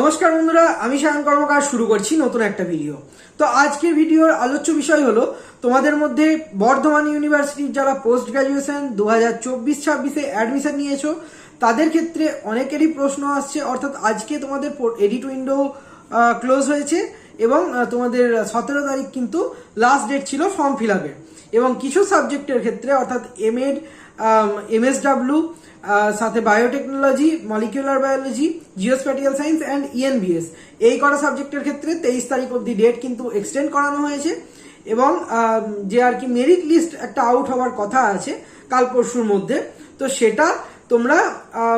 নমস্কার বন্ধুরা, আমি সায়ন কর্মকার, শুরু করছি নতুন একটা ভিডিও তো আজকের ভিডিওর আলোচ্য বিষয় হলো, তোমাদের মধ্যে বর্ধমান ইউনিভার্সিটির যারা পোস্ট গ্রাজুয়েশন দু হাজার চব্বিশ ছাব্বিশে অ্যাডমিশন নিয়েছো, তাদের ক্ষেত্রে অনেকেরই প্রশ্ন আসছে, অর্থাৎ আজকে তোমাদের এডিট উইন্ডো ক্লোজ হয়েছে এবং তোমাদের সতেরো তারিখ কিন্তু লাস্ট ডেট ছিল ফর্ম ফিল আপের এবং কিছু সাবজেক্টের ক্ষেত্রে, অর্থাৎ এম এড এমএসডাব্লিউ সাথে biotechnology molecular biology geospatial science and ENBS এই কটা সাবজেক্টের ক্ষেত্রে তেইশ তারিখ অবধি ডেট কিন্তু এক্সটেন্ড করানো হয়েছে এবং যে আর কি মেরিট লিস্ট একটা আউট হওয়ার কথা আছে কাল পরশুর মধ্যে। তো সেটা তোমরা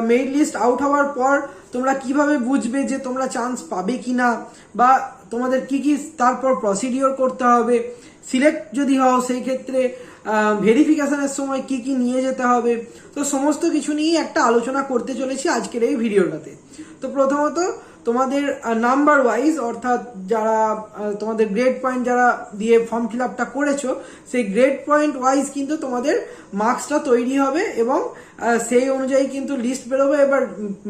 মেরিট লিস্ট আউট হওয়ার পর তোমরা কীভাবে বুঝবে যে তোমরা চান্স পাবে কি না বা তোমাদের কি কি তারপর প্রসিডিওর করতে হবে? সিলেক্ট যদি হও, সেই ক্ষেত্রে ভেরিফিকেশনের সময় কি কি নিয়ে যেতে হবে? তো সমস্ত কিছু নিয়েই একটা আলোচনা করতে চলেছি আজকের এই ভিডিওটাতে তো প্রথমত তোমাদের নাম্বার ওয়াইজ অর্থাৎ যারা তোমাদের গ্রেড পয়েন্ট যারা দিয়ে ফর্ম ফিল আপটা করেছ, সেই গ্রেড পয়েন্ট ওয়াইজ কিন্তু তোমাদের মার্কসটা তৈরি হবে এবং সেই অনুযায়ী কিন্তু লিস্ট বেরোবে। এবার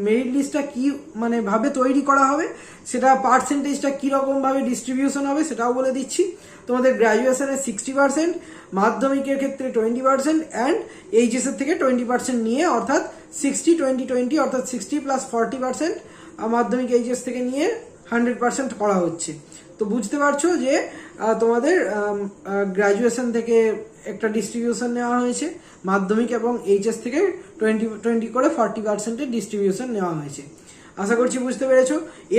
মেরিট লিস্টটা কী মানে ভাবে তৈরি করা হবে, সেটা পার্সেন্টেজটা কীরকমভাবে ডিস্ট্রিবিউশন হবে সেটাও বলে দিচ্ছি। তোমাদের গ্র্যাজুয়েশনের সিক্সটি পার্সেন্ট মাধ্যমিকের ক্ষেত্রে টোয়েন্টি পার্সেন্ট অ্যান্ড এইচএস এর থেকে টোয়েন্টি পার্সেন্ট নিয়ে অর্থাৎ সিক্সটি টোয়েন্টি টোয়েন্টি অর্থাৎ সিক্সটি প্লাস ফর্টি পার্সেন্ট মাধ্যমিক এইচএস থেকে নিয়ে হান্ড্রেড পার্সেন্ট করা হচ্ছে। তো বুঝতে পারছ যে তোমাদের গ্র্যাজুয়েশন থেকে একটা ডিস্ট্রিবিউশন নেওয়া হয়েছে, মাধ্যমিক এবং এইচএস থেকে টোয়েন্টি টোয়েন্টি করে ফর্টি পার্সেন্টের ডিস্ট্রিবিউশন নেওয়া হয়েছে। আশা করছি বুঝতে পেরেছ।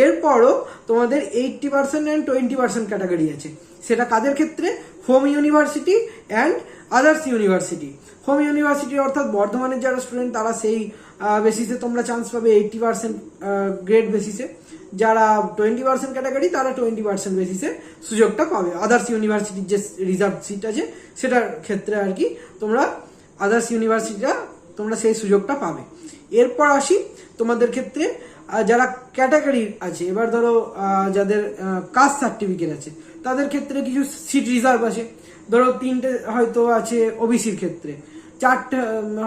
এরপরও তোমাদের eighty percent and twenty percent category আছে। সেটা কাদের ক্ষেত্রে? Home university and others university home university অর্থাৎ বর্ধমানের যারা স্টুডেন্ট তারা সেই বেসিসে তোমরা চান্স পাবে এইটটি পার্সেন্ট গ্রেড বেসিসে যারা টোয়েন্টি পার্সেন্ট ক্যাটাগরি তারা টোয়েন্টি পার্সেন্ট বেসিসে সুযোগটা পাবে। আদার্স ইউনিভার্সিটির যে রিজার্ভ সিট আছে, সেটার ক্ষেত্রে আর কি তোমরা আদার্স ইউনিভার্সিটিটা তোমরা সেই সুযোগটা পাবে। এরপর আসি তোমাদের ক্ষেত্রে যারা ক্যাটাগরি আছে, এবার ধরো যাদের কাস্ট সার্টিফিকেট আছে, তাদের ক্ষেত্রে কিছু সিট রিজার্ভ আছে। ধরো, তিনটে হয়তো আছে ওবিসির ক্ষেত্রে, চারটে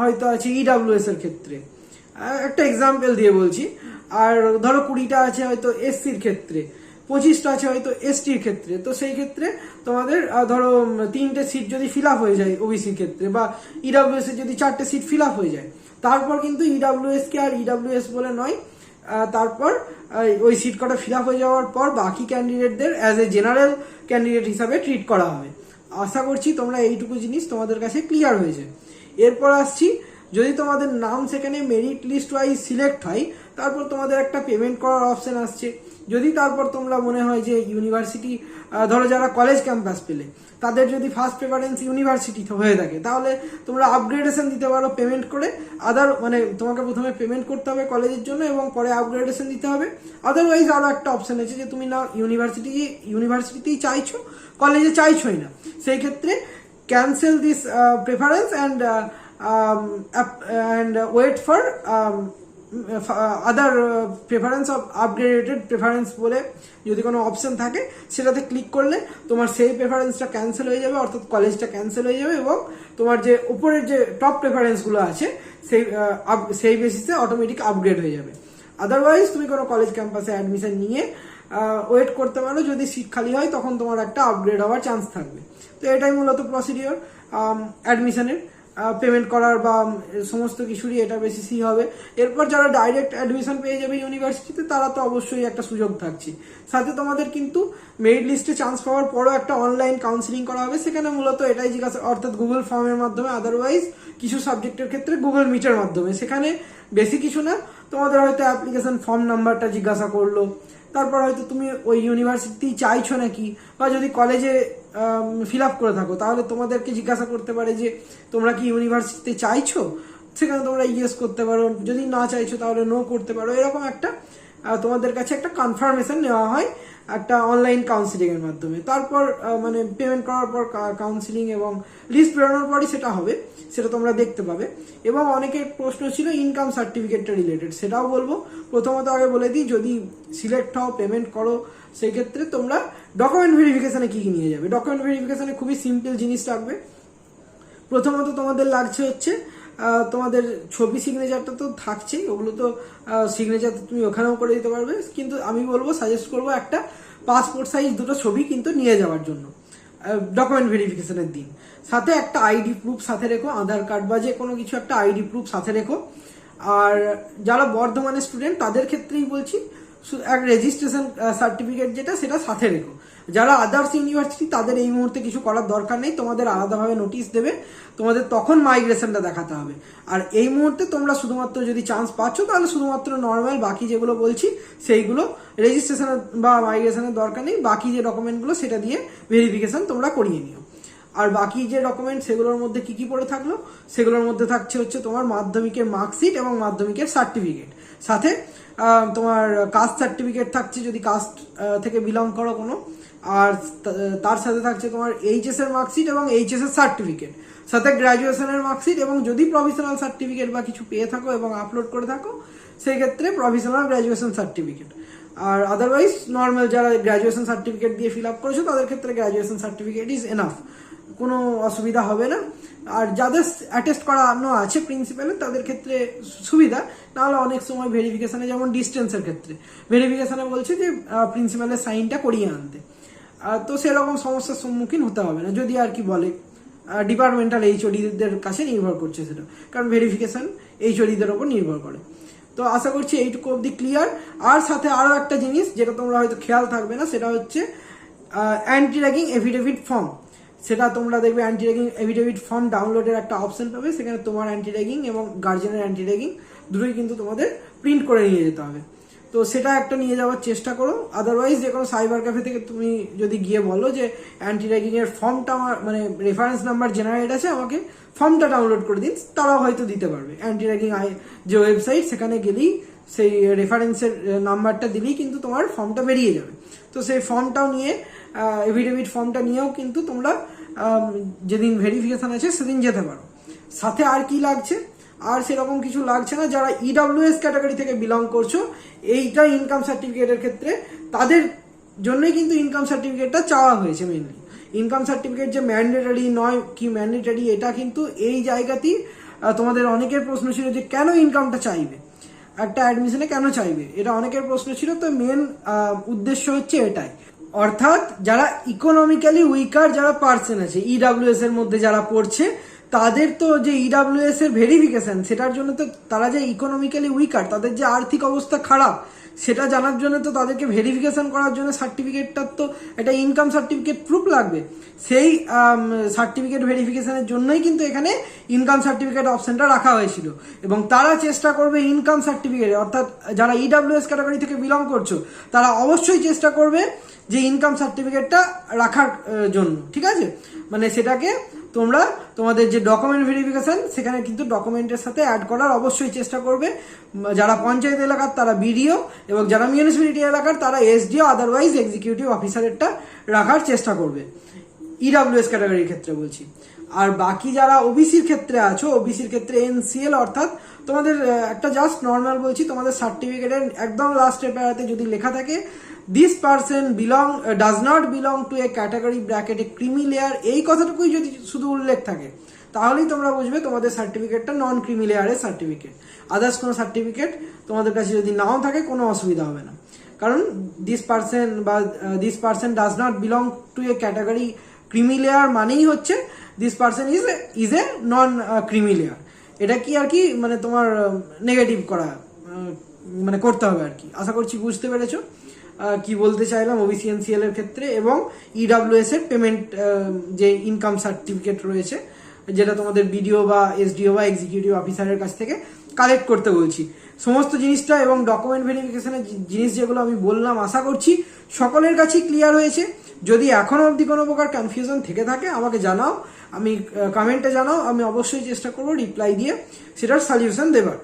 হয়তো আছে ইডাব্লিউএস এর ক্ষেত্রে। একটা এক্সাম্পল দিয়ে বলছি। আর ধরো, কুড়িটা আছে হয়তো এসসির ক্ষেত্রে, পঁচিশটা আছে হয়তো এসটির ক্ষেত্রে। তো সেই ক্ষেত্রে তোমাদের ধরো তিনটে সিট যদি ফিল হয়ে যায় ওবিসির ক্ষেত্রে বা ইডাব্লিউএস এর যদি চারটে সিট ফিল আপ হয়ে যায়, তারপর কিন্তু ইডাব্লিউএস কে আর ইডাব্লিউএস বলে নয় তারপর ওই সিট কটা ফিল হয়ে যাওয়ার পর বাকি ক্যান্ডিডেটদের অ্যাজ এ জেনারেল ক্যান্ডিডেট হিসাবে ট্রিট করা হবে। আশা করছি তোমরা এইটুকু জিনিস তোমাদের কাছে ক্লিয়ার হয়েছে। এরপর আসছি, যদি তোমাদের নাম সেখানে মেরিট লিস্ট ওয়াইজ সিলেক্ট হয়, তারপর তোমাদের একটা পেমেন্ট করার অপশন আসছে। যদি তারপর তোমরা মনে হয় যে ইউনিভার্সিটি ধরো যারা কলেজ ক্যাম্পাস পেলে, তাদের যদি ফার্স্ট প্রেফারেন্স ইউনিভার্সিটি হয়ে থাকে, তাহলে তোমরা আপগ্রেডেশন দিতে পারো পেমেন্ট করে আদার মানে তোমাকে প্রথমে পেমেন্ট করতে হবে কলেজের জন্য এবং পরে আপগ্রেডেশন দিতে হবে। আদারওয়াইজ আরও একটা অপশন আছে যে তুমি না ইউনিভার্সিটি ইউনিভার্সিটিতেই চাইছো কলেজে চাইছোই না। সেই ক্ষেত্রে cancel this preference and and wait for other preference of upgraded preference বলে যদি কোনো অপশন থাকে সেটাতে ক্লিক করলে তোমার সেই প্রেফারেন্সটা ক্যান্সেল হয়ে যাবে অর্থাৎ কলেজটা ক্যান্সেল হয়ে যাবে এবং তোমার যে উপরের যে টপ প্রেফারেন্সগুলো আছে সেই আহ, সেই বেসিসে অটোমেটিক আপগ্রেড হয়ে যাবে। আদারওয়াইজ তুমি কোনো কলেজ ক্যাম্পাসে অ্যাডমিশন নিয়ে ওয়েট করতে পারো। যদি সিট খালি হয় তখন তোমার একটা আপগ্রেড হওয়ার চান্স থাকবে। তো এটাই মূলত প্রসিডিওর অ্যাডমিশনের পেমেন্ট করার বা সমস্ত কিছুরই এটা বেশি সি হবে। এরপর যারা ডাইরেক্ট অ্যাডমিশন পেয়ে যাবে ইউনিভার্সিটিতে তারা তো অবশ্যই একটা সুযোগ থাকছে। সাথে তোমাদের কিন্তু মেরিট লিস্টে চান্স পাওয়ার পরও একটা অনলাইন কাউন্সিলিং করা হবে। সেখানে মূলত এটাই জিজ্ঞাসা অর্থাৎ গুগল ফর্মের মাধ্যমে আদারওয়াইজ কিছু সাবজেক্টের ক্ষেত্রে গুগল মিটের মাধ্যমে। সেখানে বেশি কিছু না, তোমাদের হয়তো অ্যাপ্লিকেশন ফর্ম নাম্বারটা জিজ্ঞাসা করল। তারপর হয়তো তুমি ওই ইউনিভার্সিটি চাইছো নাকি? বা যদি কলেজে ফিল আপ করে থাকো। তাহলে তোমাদেরকে জিজ্ঞাসা করতে পারে যে, তোমরা কি ইউনিভার্সিটিতে চাইছো? সেখানে তোমরা ইয়েস করতে পারো। যদি না চাইছো, তাহলে নো করতে পারো। এরকম একটা তোমাদের কাছে একটা কনফার্মেশন নেওয়া হয় একটা অনলাইন কাউন্সিলিং এর মাধ্যমে। তারপর মানে পেমেন্ট করার পর কাউন্সিলিং এবং লিস্ট বেরোনোর পরই সেটা হবে। সেটা তোমরা দেখতে পাবে। এবং অনেকের প্রশ্ন ছিল ইনকাম সার্টিফিকেটটা রিলেটেড সেটাও বলব। প্রথমত আগে বলে দিই, যদি সিলেক্ট হও পেমেন্ট করো, সেক্ষেত্রে তোমরা ডকুমেন্ট ভেরিফিকেশনে কি কি নিয়ে যাবে? ডকুমেন্ট ভেরিফিকেশনে খুবই সিম্পল জিনিস রাখবে প্রথমত তোমাদের লাগছে হচ্ছে তোমাদের ছবি সিগনেচারটা তো থাকছেই, ওগুলো তো সিগনেচার তুমি ওখানেও করে দিতে পারবে। কিন্তু আমি বলব সাজেস্ট করব একটা পাসপোর্ট সাইজ দুটো ছবি কিন্তু নিয়ে যাওয়ার জন্য ডকুমেন্ট ভেরিফিকেশনের দিন। সাথে একটা আইডি প্রুফ সাথে রেখো, আধার কার্ড বা যে কোনো কিছু একটা আইডি প্রুফ সাথে রেখো। আর যারা বর্ধমানের স্টুডেন্ট তাদের ক্ষেত্রেই বলছি এক রেজিস্ট্রেশন সার্টিফিকেট যেটা, সেটা সাথে রেখো। যারা আদার্স ইউনিভার্সিটি তাদের এই মুহূর্তে কিছু করার দরকার নেই। তোমাদের আলাদাভাবে নোটিশ দেবে। তোমাদের তখন মাইগ্রেশনটা দেখাতে হবে। আর এই মুহূর্তে তোমরা শুধুমাত্র যদি চান্স পাচ্ছ, তাহলে শুধুমাত্র নর্মাল বাকি যেগুলো বলছি, সেইগুলো রেজিস্ট্রেশনের বা মাইগ্রেশনের দরকার নেই। বাকি যে ডকুমেন্টগুলো সেটা দিয়ে ভেরিফিকেশন তোমরা করিয়ে নিও। আর বাকি যে ডকুমেন্ট সেগুলোর মধ্যে কি কি পড়ে থাকল? সেগুলোর মধ্যে থাকছে হচ্ছে তোমার মাধ্যমিকের মার্কশিট এবং মাধ্যমিকের সার্টিফিকেট সাথে তোমার কাস্ট সার্টিফিকেট থাকছে যদি কাস্ট থেকে বিলং করো কোনো। আর তার সাথে থাকছে তোমার এইচএস এর মার্কশিট এবং এইচএস এর সার্টিফিকেট সাথে গ্র্যাজুয়েশনের মার্কশিট এবং যদি প্রফেশনাল সার্টিফিকেট বা কিছু পেয়ে থাকো এবং আপলোড করে থাকো সেই ক্ষেত্রে প্রফেশনাল গ্র্যাজুয়েশন সার্টিফিকেট আর আদারওয়াইজ নর্মাল যারা গ্র্যাজুয়েশন সার্টিফিকেট দিয়ে ফিল আপ করেছ, তাদের ক্ষেত্রে গ্র্যাজুয়েশন সার্টিফিকেট ইজ এনাফ কোনো অসুবিধা হবে না। আর যাদের অ্যাটেস্ট করানো আছে প্রিন্সিপালে তাদের ক্ষেত্রে সুবিধা। নাহলে অনেক সময় ভেরিফিকেশানে যেমন ডিস্টেন্সের ক্ষেত্রে। ভেরিফিকেশানে বলছে যে প্রিন্সিপালের সাইনটা করিয়ে আনতে। তো সেরকম সমস্যার সম্মুখীন হতে হবে না। যদি আর কি বলে ডিপার্টমেন্টাল এইচওডিদের কাছে নির্ভর করছে সেটা। কারণ ভেরিফিকেশন এইচওডিদের ওপর নির্ভর করে। তো আশা করছি এইটুকু অবধি ক্লিয়ার আর সাথে আরও একটা জিনিস, যেটা তোমরা হয়তো খেয়াল থাকবে না, সেটা হচ্ছে অ্যান্টি র্যাগিং এফিডেভিট ফর্ম সেটা তোমরা দেখবে অ্যান্টি র্যাগিং এফিডেভিট ফর্ম ডাউনলোডের একটা অপশন পাবে। সেখানে তোমার অ্যান্টি র্যাগিং এবং গার্জেনের অ্যান্টি র্যাগিং দুটোই কিন্তু তোমাদের প্রিন্ট করে নিয়ে যেতে হবে। তো সেটা একটা নিয়ে যাওয়ার চেষ্টা করো। আদারওয়াইজ যে কোনো সাইবার ক্যাফে থেকে তুমি যদি গিয়ে বলো যে অ্যান্টি র্যাগিং এর ফর্মটা আমার মানে রেফারেন্স নাম্বার জেনারেট আছে, আমাকে ফর্মটা ডাউনলোড করে দিন, তারাও হয়তো দিতে পারবে। অ্যান্টি র্যাগিং যে ওয়েবসাইট সেখানে গেলেই সেই রেফারেন্সের নাম্বারটা দিলেই কিন্তু তোমার ফর্মটা বেরিয়ে যাবে। তো সেই ফর্মটাও নিয়ে এভিডেভিট ফর্মটা নিয়েও কিন্তু তোমরা যেদিন ভেরিফিকেশন আছে, সেদিন যেতে পারো। সাথে আর কি লাগছে? আর সেরকম কিছু লাগছে না, যারা E ইডাব্লিউএস ক্যাটাগরি থেকে বিলং করছ, এইটা ইনকাম সার্টিফিকেটের ক্ষেত্রে তাদের জন্যই কিন্তু ইনকাম সার্টিফিকেটটা চাওয়া হয়েছে মেনলি ইনকাম সার্টিফিকেট যে ম্যান্ডেটারি নয়, কি ম্যান্ডেটারি এটা কিন্তু এই জায়গাতেই তোমাদের অনেকের প্রশ্ন ছিল যে কেন ইনকামটা চাইবে? একটা অ্যাডমিশনে কেন চাইবে? এটা অনেকের প্রশ্ন ছিল, তো মেন উদ্দেশ্য হচ্ছে এটাই। অর্থাৎ যারা ইকোনমিক্যালি উইকার যারা পার্সন আছে ইডাব্লিউএস এর মধ্যে যারা পড়ছে, তাদের তো যে ইডাব্লিউএস এর ভেরিফিকেশন সেটার জন্য তো তারা যে ইকোনমিক্যালি উইকার তাদের যে আর্থিক অবস্থা খারাপ সেটা জানার জন্য তো তাদেরকে ভেরিফিকেশন করার জন্য সার্টিফিকেটটার তো একটা ইনকাম সার্টিফিকেট প্রুফ লাগবে। সেই সার্টিফিকেট ভেরিফিকেশনের জন্যই কিন্তু এখানে ইনকাম সার্টিফিকেট অপশনটা রাখা হয়েছিল। এবং তারা চেষ্টা করবে ইনকাম সার্টিফিকেট অর্থাৎ যারা ইডাব্লিউএস ক্যাটাগরি থেকে বিলং করছ, তারা অবশ্যই চেষ্টা করবে যে ইনকাম সার্টিফিকেটটা রাখার জন্য। ঠিক আছে? মানে সেটাকে তোমরা তোমাদের যে ডকুমেন্ট ভেরিফিকেশন সেখানে কিন্তু ডকুমেন্টের সাথে অ্যাড করার অবশ্যই চেষ্টা করবে। যারা পঞ্চায়েত এলাকার, তারা বিডিও এবং যারা মিউনিসিপ্যালিটি এলাকার, তারা এসডিও আদারওয়াইজ এক্সিকিউটিভ অফিসারেরটা রাখার চেষ্টা করবে। ইডাব্লিউএস ক্যাটাগরির ক্ষেত্রে বলছি। আর বাকি যারা ওবিসির ক্ষেত্রে আছো ওবিসির ক্ষেত্রে এনসিএল অর্থাৎ তোমাদের একটা জাস্ট নর্মাল বলছি, তোমাদের সার্টিফিকেটের একদম লাস্টের প্যারাতে যদি লেখা থাকে this person belong does not belong to a category bracket a creamy layer এই কথাটুকুই যদি শুধু উল্লেখ থাকে, তাহলেই তোমরা বুঝবে তোমাদের সার্টিফিকেটটা নন ক্রিমি লেয়ারের সার্টিফিকেট আদার্স কোনো সার্টিফিকেট তোমাদের কাছে যদি নাও থাকে, কোনো অসুবিধা হবে না। কারণ দিস পার্সন বা this person does not belong to a category creamy layer মানেই হচ্ছে this person is is a non creamy layer এটা কি আর কি মানে তোমার নেগেটিভ করা মানে করতে হবে আর কি। আশা করছি বুঝতে পেরেছ। কি বলতে চাইলাম ওবিসি এনসিএল এর ক্ষেত্রে এবং ইডাব্লিউএস এর পেমেন্ট যে ইনকাম সার্টিফিকেট রয়েছে, যেটা তোমাদের বিডিও বা এসডিও বা এক্সিকিউটিভ অফিসারের কাছ থেকে কালেক্ট করতে বলছি। সমস্ত জিনিসটা এবং ডকুমেন্ট ভেরিফিকেশনের জিনিস যেগুলো আমি বললাম, আশা করছি সকলের কাছেই ক্লিয়ার হয়েছে। যদি এখনও অবধি কোনো প্রকার কনফিউশন থেকে থাকে, আমাকে জানাও, আমি কমেন্টে জানাও, আমি অবশ্যই চেষ্টা করব রিপ্লাই দিয়ে সেটার সলিউশন দেবার।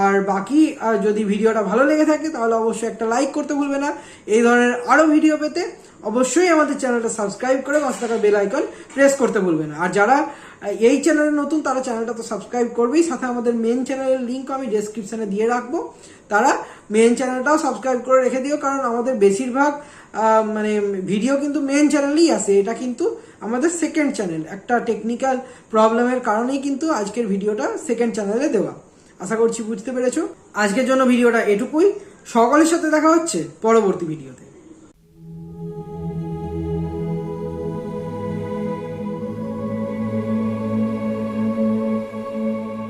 আর বাকি যদি ভিডিওটা ভালো লেগে থাকে, তাহলে অবশ্যই একটা লাইক করতে ভুলবে না। এই ধরনের আরও ভিডিও পেতে অবশ্যই আমাদের চ্যানেলটা সাবস্ক্রাইব করে পাশে থাকা বেল আইকন প্রেস করতে ভুলবে না। আর যারা এই চ্যানেলে নতুন, তারা চ্যানেলটা তো সাবস্ক্রাইব করবেই। সাথে আমাদের মেন চ্যানেলের লিঙ্ক আমি ডেসক্রিপশনে দিয়ে রাখব। তারা মেন চ্যানেলটাও সাবস্ক্রাইব করে রেখে দিও, কারণ আমাদের বেশিরভাগ মানে ভিডিও কিন্তু মেন চ্যানেলেই আসে। এটা কিন্তু আমাদের সেকেন্ড চ্যানেল একটা টেকনিক্যাল প্রবলেমের কারণেই কিন্তু আজকের ভিডিওটা সেকেন্ড চ্যানেলে দেওয়া। আশা করছি বুঝতে পেরেছ। আজকের জন্য ভিডিওটা এটুকুই। সকলের সাথে দেখা হচ্ছে পরবর্তী ভিডিওতে।